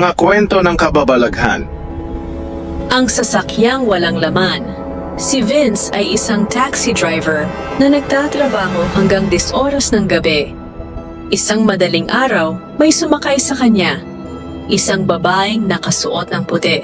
Mga kwento ng kababalaghan. Ang sasakyang walang laman. Si Vince ay isang taxi driver na nagtatrabaho hanggang 10 oras ng gabi. Isang madaling araw, may sumakay sa kanya. Isang babaeng nakasuot ng puti.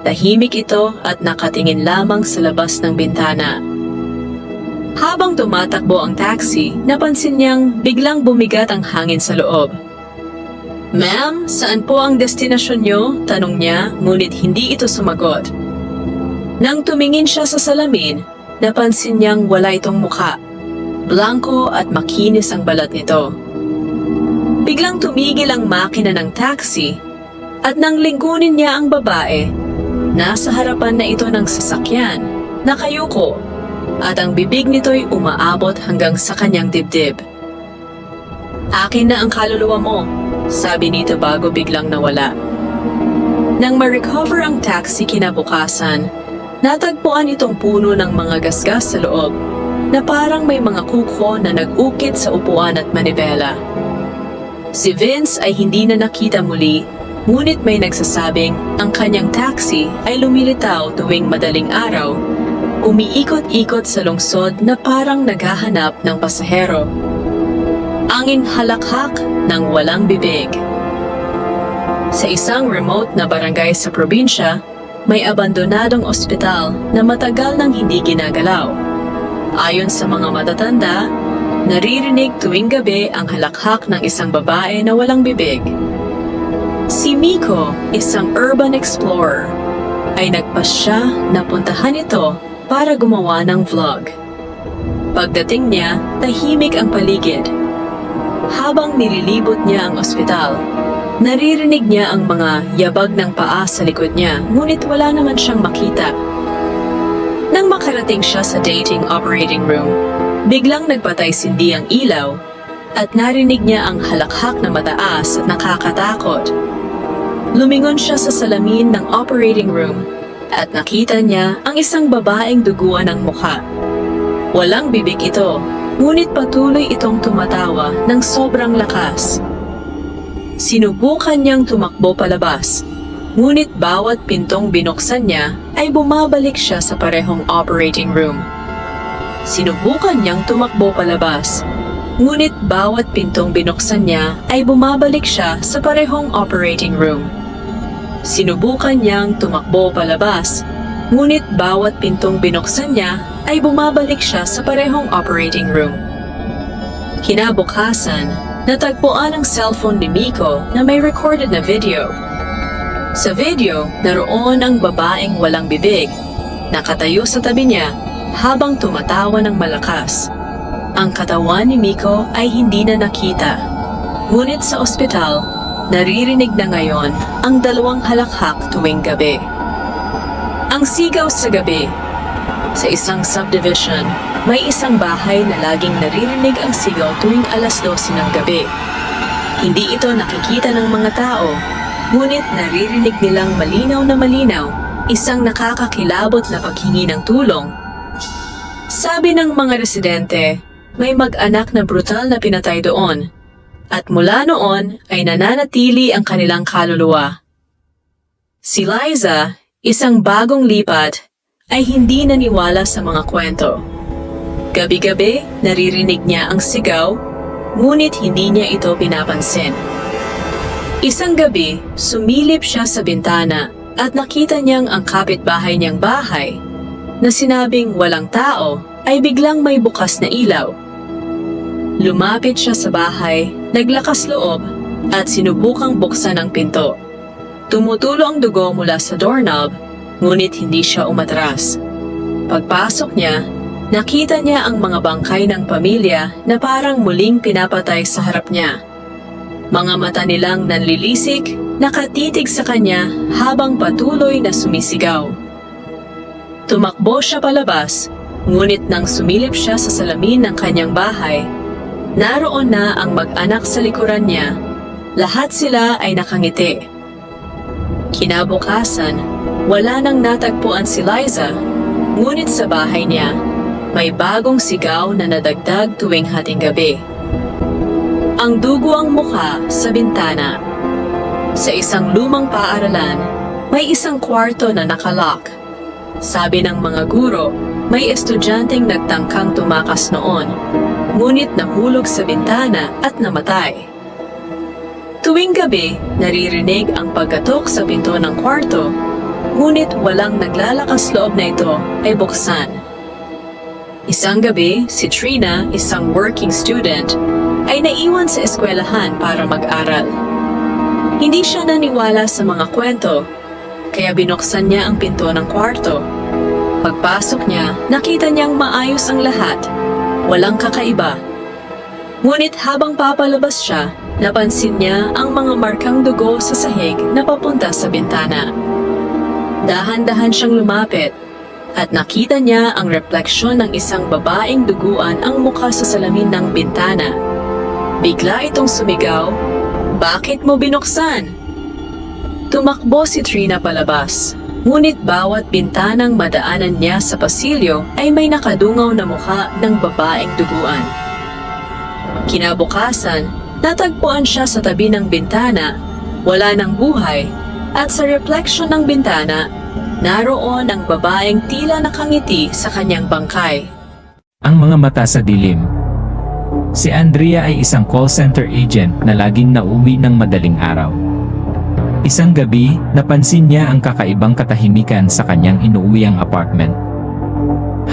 Tahimik ito at nakatingin lamang sa labas ng bintana. Habang tumatakbo ang taxi, napansin niyang biglang bumigat ang hangin sa loob. Ma'am, saan po ang destinasyon niyo? Tanong niya, ngunit hindi ito sumagot. Nang tumingin siya sa salamin, napansin niyang wala itong mukha. Blanco at makinis ang balat nito. Biglang tumigil ang makina ng taxi at nang lingkunin niya ang babae, nasa harapan na ito ng sasakyan, nakayuko, at ang bibig nito'y umaabot hanggang sa kanyang dibdib. Akin na ang kaluluwa mo, sabi nito bago biglang nawala. Nang ma-recover ang taxi kinabukasan, natagpuan itong puno ng mga gasgas sa loob na parang may mga kuko na nag-ukit sa upuan at manibela. Si Vince ay hindi na nakita muli, ngunit may nagsasabing ang kanyang taxi ay lumilitaw tuwing madaling araw, umiikot-ikot sa lungsod na parang naghahanap ng pasahero. Angin halakhak ng walang bibig. Sa isang remote na barangay sa probinsya, may abandonadong ospital na matagal nang hindi ginagalaw. Ayon sa mga matatanda, naririnig tuwing gabi ang halakhak ng isang babae na walang bibig. Si Miko, isang urban explorer, ay nagpasya na puntahan ito para gumawa ng vlog. Pagdating niya, tahimik ang paligid. Habang nililibot niya ang ospital, naririnig niya ang mga yabag ng paa sa likod niya, ngunit wala naman siyang makita. Nang makarating siya sa dating operating room, biglang nagpatay sindi ang ilaw at narinig niya ang halakhak na mataas at nakakatakot. Lumingon siya sa salamin ng operating room at nakita niya ang isang babaeng duguan ng mukha. Walang bibig ito, ngunit patuloy itong tumatawa ng sobrang lakas. Sinubukan niyang tumakbo palabas, ngunit bawat pintong binuksan niya ay bumabalik siya sa parehong operating room. Sinubukan niyang tumakbo palabas, ngunit bawat pintong binuksan niya ay bumabalik siya sa parehong operating room. Sinubukan niyang tumakbo palabas, ngunit bawat pintong binuksan niya ay bumabalik siya sa parehong operating room. Kinabukasan, natagpuan ang cellphone ni Miko na may recorded na video. Sa video, naroon ang babaeng walang bibig, nakatayo sa tabi niya habang tumatawa ng malakas. Ang katawan ni Miko ay hindi na nakita. Ngunit sa ospital, naririnig na ngayon ang dalawang halakhak tuwing gabi. Ang sigaw sa gabi. Sa isang subdivision, may isang bahay na laging naririnig ang sigaw tuwing alas 12 ng gabi. Hindi ito nakikita ng mga tao, ngunit naririnig nilang malinaw na malinaw isang nakakakilabot na paghingi ng tulong. Sabi ng mga residente, may mag-anak na brutal na pinatay doon at mula noon ay nananatili ang kanilang kaluluwa. Si Liza, isang bagong lipat, ay hindi naniwala sa mga kwento. Gabi-gabi, naririnig niya ang sigaw, ngunit hindi niya ito pinapansin. Isang gabi, sumilip siya sa bintana at nakita niyang ang kapitbahay niyang bahay na sinabing walang tao ay biglang may bukas na ilaw. Lumapit siya sa bahay, naglakas loob, at sinubukang buksan ang pinto. Tumutulo ang dugo mula sa doorknob, ngunit hindi siya umatras. Pagpasok niya, nakita niya ang mga bangkay ng pamilya na parang muling pinapatay sa harap niya. Mga mata nilang nanlilisik, nakatitig sa kanya habang patuloy na sumisigaw. Tumakbo siya palabas, ngunit nang sumilip siya sa salamin ng kanyang bahay, naroon na ang mag-anak sa likuran niya. Lahat sila ay nakangiti. Kinabukasan, wala nang natagpuan si Liza, ngunit sa bahay niya, may bagong sigaw na nadagdag tuwing hating gabi. Ang dugo ang mukha sa bintana. Sa isang lumang paaralan, may isang kwarto na nakalock. Sabi ng mga guro, may estudyanteng nagtangkang tumakas noon, ngunit nahulog sa bintana at namatay. Tuwing gabi, naririnig ang pagkatok sa pinto ng kwarto, ngunit walang naglalakas loob na ito ay buksan. Isang gabi, si Trina, isang working student, ay naiwan sa eskwelahan para mag-aral. Hindi siya naniwala sa mga kwento, kaya binuksan niya ang pinto ng kwarto. Pagpasok niya, nakita niyang maayos ang lahat, walang kakaiba. Ngunit habang papalabas siya, napansin niya ang mga markang dugo sa sahig na papunta sa bintana. Dahan-dahan siyang lumapit at nakita niya ang refleksyon ng isang babaeng duguan ang mukha sa salamin ng bintana. Bigla itong sumigaw, Bakit mo binuksan? Tumakbo si Trina palabas, ngunit bawat bintanang madaanan niya sa pasilyo ay may nakadungaw na mukha ng babaeng duguan. Kinabukasan, natagpuan siya sa tabi ng bintana, wala ng buhay, at sa refleksyon ng bintana, naroon ang babaeng tila nakangiti sa kanyang bangkay. Ang mga mata sa dilim. Si Andrea ay isang call center agent na laging nauwi ng madaling araw. Isang gabi, napansin niya ang kakaibang katahimikan sa kanyang inuuwiang apartment.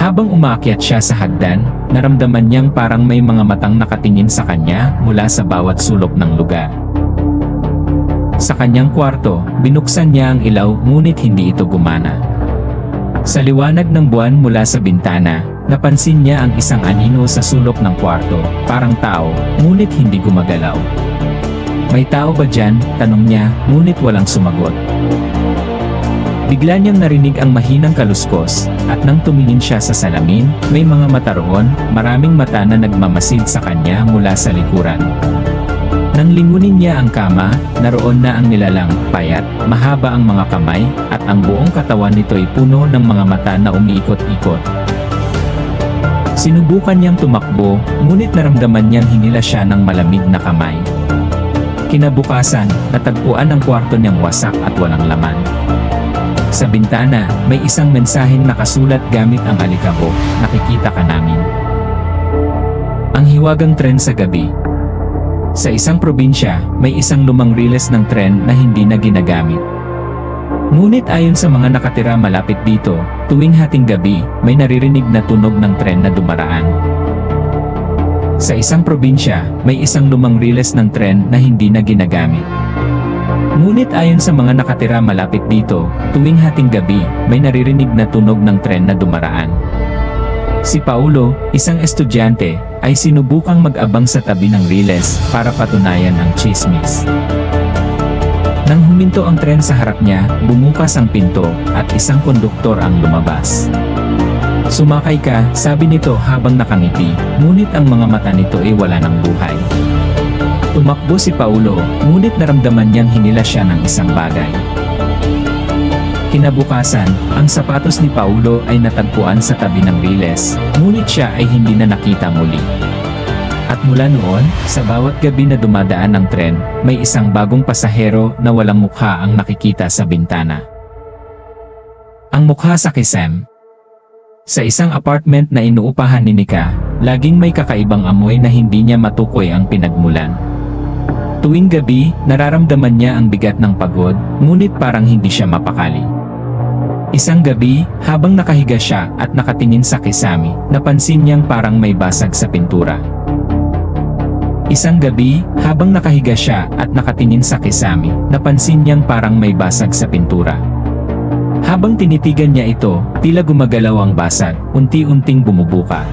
Habang umaakyat siya sa hagdan, naramdaman niyang parang may mga matang nakatingin sa kanya mula sa bawat sulok ng lugar. Sa kanyang kwarto, binuksan niya ang ilaw ngunit hindi ito gumana. Sa liwanag ng buwan mula sa bintana, napansin niya ang isang anino sa sulok ng kwarto, parang tao, ngunit hindi gumagalaw. May tao ba dyan? Tanong niya, ngunit walang sumagot. Bigla niyang narinig ang mahinang kaluskos, at nang tumingin siya sa salamin, may mga mata roon, maraming mata na nagmamasid sa kanya mula sa likuran. Nang lingunin niya ang kama, naroon na ang nilalang, payat, mahaba ang mga kamay, at ang buong katawan nito ay puno ng mga mata na umiikot-ikot. Sinubukan niyang tumakbo, ngunit naramdaman niyang hinila siya ng malamig na kamay. Kinabukasan, natagpuan ang kwarto niyang wasak at walang laman. Sa bintana, may isang mensaheng nakasulat gamit ang alikabok, nakikita ka namin. Ang hiwagang tren sa gabi, sa isang probinsya, may isang lumang riles ng tren na hindi na ginagamit. Ngunit ayon sa mga nakatira malapit dito, tuwing hating gabi, may naririnig na tunog ng tren na dumaraan. Sa isang probinsya, may isang lumang riles ng tren na hindi na ginagamit. Ngunit ayon sa mga nakatira malapit dito, tuwing hating gabi, may naririnig na tunog ng tren na dumaraan. Si Paulo, isang estudyante, ay sinubukang mag-abang sa tabi ng riles para patunayan ang chismis. Nang huminto ang tren sa harap niya, bumukas ang pinto at isang konduktor ang lumabas. Sumakay ka, sabi nito habang nakangiti, ngunit ang mga mata nito ay wala ng buhay. Tumakbo si Paulo, ngunit naramdaman niyang hinila siya ng isang bagay. Kinabukasan, ang sapatos ni Paulo ay natagpuan sa tabi ng riles, ngunit siya ay hindi na nakita muli. At mula noon, sa bawat gabi na dumadaan ng tren, may isang bagong pasahero na walang mukha ang nakikita sa bintana. Ang mukha sa Kisem. Sa isang apartment na inuupahan ni Nika, laging may kakaibang amoy na hindi niya matukoy ang pinagmulan. Tuwing gabi, nararamdaman niya ang bigat ng pagod, ngunit parang hindi siya mapakali. Isang gabi, habang nakahiga siya at nakatingin sa kisami, napansin niyang parang may basag sa pintura. Isang gabi, habang nakahiga siya at nakatingin sa kisami, napansin niyang parang may basag sa pintura. Habang tinitigan niya ito, tila gumagalaw ang basag, unti-unting bumubuka.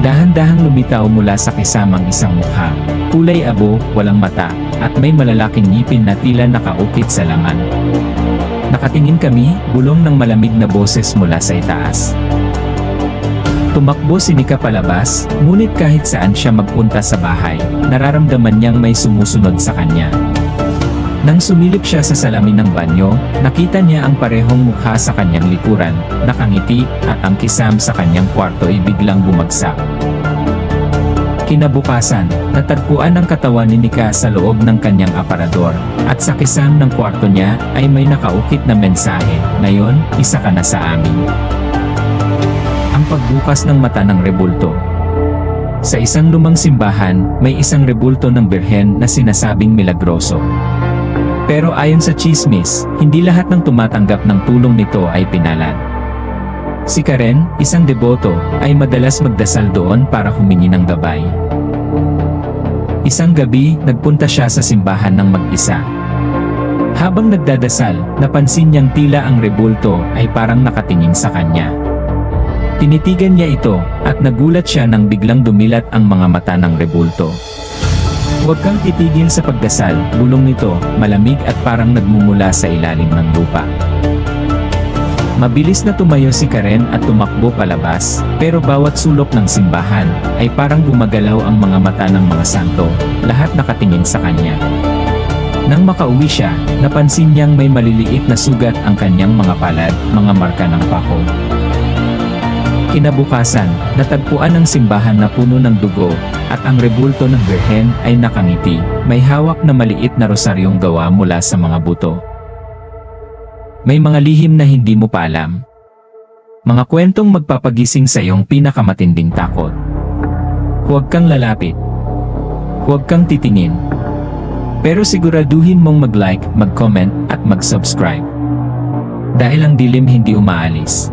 Dahan-dahang lumitaw mula sa kisamang isang mukha. Kulay abo, walang mata, at may malalaking ngipin na tila nakaukit sa laman. Nakatingin kami, bulong ng malamig na boses mula sa itaas. Tumakbo si Nika palabas, ngunit kahit saan siya magpunta sa bahay, nararamdaman niyang may sumusunod sa kanya. Nang sumilip siya sa salamin ng banyo, nakita niya ang parehong mukha sa kanyang likuran, nakangiti, at ang kisam sa kanyang kwarto ay biglang bumagsak. Kinabukasan, natagpuan ang katawan ni Nika sa loob ng kanyang aparador, at sa kisam ng kwarto niya ay may nakaukit na mensahe, Ngayon, isa ka na sa amin. Ang pagbukas ng mata ng rebulto. Sa isang lumang simbahan, may isang rebulto ng birhen na sinasabing milagroso. Pero ayon sa chismis, hindi lahat ng tumatanggap ng tulong nito ay pinalad. Si Karen, isang deboto, ay madalas magdasal doon para humingi ng gabay. Isang gabi, nagpunta siya sa simbahan ng mag-isa. Habang nagdadasal, napansin niyang tila ang rebulto ay parang nakatingin sa kanya. Tinitigan niya ito, at nagulat siya nang biglang dumilat ang mga mata ng rebulto. Huwag kang titigil sa pagdasal, bulong nito, malamig at parang nagmumula sa ilalim ng lupa. Mabilis na tumayo si Karen at tumakbo palabas, pero bawat sulok ng simbahan ay parang gumagalaw ang mga mata ng mga santo, lahat nakatingin sa kanya. Nang makauwi siya, napansin niyang may maliliit na sugat ang kanyang mga palad, mga marka ng pako. Kinabukasan, natagpuan ng simbahan na puno ng dugo, at ang rebulto ng birhen ay nakangiti, may hawak na maliit na rosaryong gawa mula sa mga buto. May mga lihim na hindi mo pa alam. Mga kwentong magpapagising sa iyong pinakamatinding takot. Huwag kang lalapit. Huwag kang titingin. Pero siguraduhin mong mag-like, mag-comment, at mag-subscribe. Dahil ang dilim hindi umaalis.